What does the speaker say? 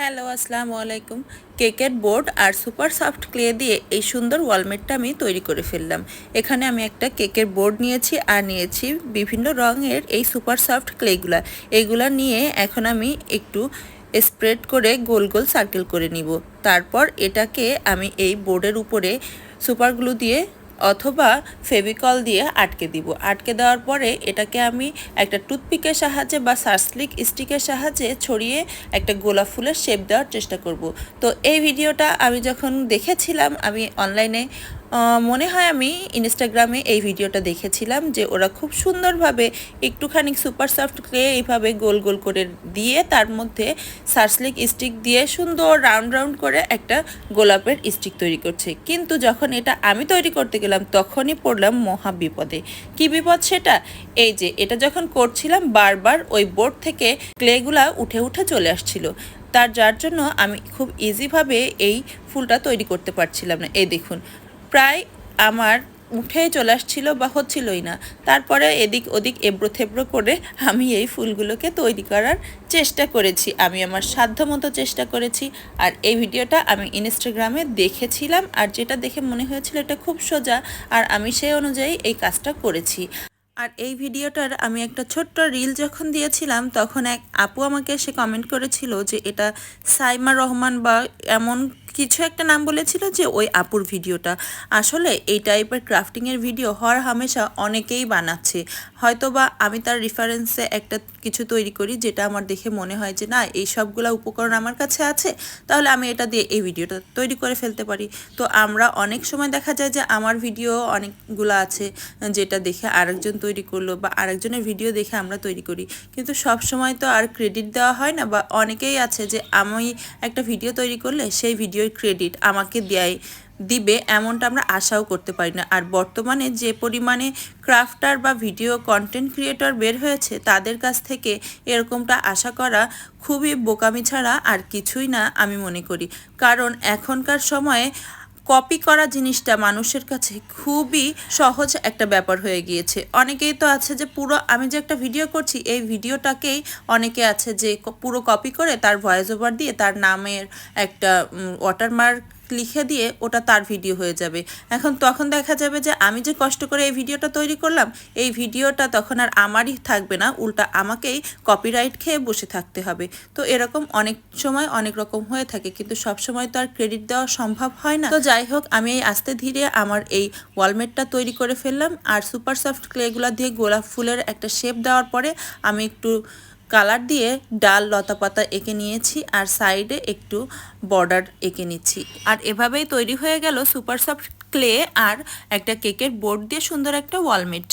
Hello, আসসালামু আলাইকুম। কেকের বোর্ড আর সুপার সফট ক্লে দিয়ে এই সুন্দর ওয়ালমেটটা আমি তৈরি করে ফেললাম। এখানে আমি একটা কেকের বোর্ড নিয়েছি আর নিয়েছি বিভিন্ন রঙের এই সুপার সফট ক্লেগুলা। এইগুলা নিয়ে এখন আমি একটু স্প্রেড করে গোল গোল সার্কেল করে নিব। তারপর এটাকে আমি এই বোর্ডের উপরে সুপার গ্লু দিয়ে অথবা ফেভিকল দিয়ে আটকে দিব। আটকে দেওয়ার পরে এটাকে আমি একটা টুথপিকের সাহায্যে বা সার্সলিক স্টিকের সাহায্যে ছড়িয়ে একটা গোলাপ ফুলের শেপ দেওয়ার চেষ্টা করব। তো এই ভিডিওটা আমি যখন দেখেছিলাম, আমি অনলাইনে মনে হয় আমি ইনস্টাগ্রামে এই ভিডিওটা দেখেছিলাম যে ওরা খুব সুন্দরভাবে একটুখানি সুপার সফট ক্লে এইভাবে গোল গোল করে দিয়ে তার মধ্যে সার্সলিক স্টিক দিয়ে সুন্দর রাউন্ড রাউন্ড করে একটা গোলাপের স্টিক তৈরি করছে। কিন্তু যখন এটা আমি তৈরি করতে গেলাম, তখনই পড়লাম মহা বিপদে। কি বিপদ সেটা? এই যে, এটা যখন করছিলাম, বারবার ওই বোর্ড থেকে ক্লেগুলা উঠে উঠে চলে আসছিল। তার, যার জন্য আমি খুব ইজিভাবে এই ফুলটা তৈরি করতে পারছিলাম না। এই দেখুন প্রায় আমার উঠে চলে আসছিল বা হচ্ছিলই না। তারপরে এদিক ওদিক এবড়ো থেবড়ো করে আমি এই ফুলগুলোকে তৈরি করার চেষ্টা করেছি। আমি আমার সাধ্য মতো চেষ্টা করেছি আর এই ভিডিওটা আমি ইনস্টাগ্রামে দেখেছিলাম আর যেটা দেখে মনে হয়েছিল এটা খুব সোজা আর আমি সেই অনুযায়ী এই কাজটা করেছি। আর এই ভিডিওটার আমি একটা ছোট্ট রিল যখন দিয়েছিলাম তখন এক আপু আমাকে সে কমেন্ট করেছিল যে এটা সাইমা রহমান বা এমন কিছু একটা নাম বলেছিল যে ওই আপুর ভিডিওটা। আসলে এই টাইপের ক্রাফটিংয়ের ভিডিও হর হামেশা অনেকেই বানাচ্ছে। হয়তো বা আমি তার রেফারেন্সে একটা কিছু তৈরি করি যেটা আমার দেখে মনে হয় যে, না, এই সবগুলো উপকরণ আমার কাছে আছে, তাহলে আমি এটা দিয়ে এই ভিডিওটা তৈরি করে ফেলতে পারি। তো আমরা অনেক সময় দেখা যায় যে আমার ভিডিও অনেকগুলো আছে, যেটা দেখে আরেকজন তৈরি করল বা আরেকজনের ভিডিও দেখে আমরা তৈরি করি। কিন্তু সব সময় তো আর ক্রেডিট দেওয়া হয় না বা অনেকেই আছে যে, আমি একটা ভিডিও তৈরি করলে সেই ভিডিও ভিডিওর ক্রেডিট আমাকে দেয়, দিবে এমনটা আমরা আশাও করতে পারি না। আর বর্তমানে যে পরিমাণে ক্রাফটার বা ভিডিও কন্টেন্ট ক্রিয়েটর বের হয়েছে, তাদের কাছ থেকে এরকমটা আশা করা খুবই বোকামি ছাড়া আর কিছুই না আমি মনে করি। কারণ এখনকার সময়ে কপি করা জিনিসটা মানুষের কাছে খুবই সহজ একটা ব্যাপার হয়ে গিয়েছে। অনেকেই তো আছে যে পুরো, আমি যে একটা ভিডিও করছি, এই ভিডিওটাকেই অনেকে আছে যে পুরো কপি করে তার ভয়েস ওভার দিয়ে তার নামের একটা ওয়াটারমার্ক লিখে দিয়ে ওটা তার ভিডিও হয়ে যাবে। এখন তখন দেখা যাবে যে আমি যে কষ্ট করে এই ভিডিওটা তৈরি করলাম, এই ভিডিওটা তখন আর আমারই থাকবে না, উল্টা আমাকেই কপিরাইট খেয়ে বসে থাকতে হবে। তো এরকম অনেক সময় অনেক রকম হয়ে থাকে, কিন্তু সব সময় তো আর ক্রেডিট দেওয়া সম্ভব হয় না। তো যাই হোক, আমি এই আস্তে ধীরে আমার এই ওয়ালমেটটা তৈরি করে ফেললাম, আর সুপার সফট ক্লেগুলো দিয়ে গোলাপ ফুলের একটা শেপ দেওয়ার পরে আমি একটু কালার দিয়ে ডাল লতা পাতা এঁকে নিয়েছি আর সাইডে একটু বর্ডার এঁকে নিচ্ছি। আর এভাবেই তৈরি হয়ে গেল সুপার সফট ক্লে আর একটা কেকের বোর্ড দিয়ে সুন্দর একটা ওয়ালমেট।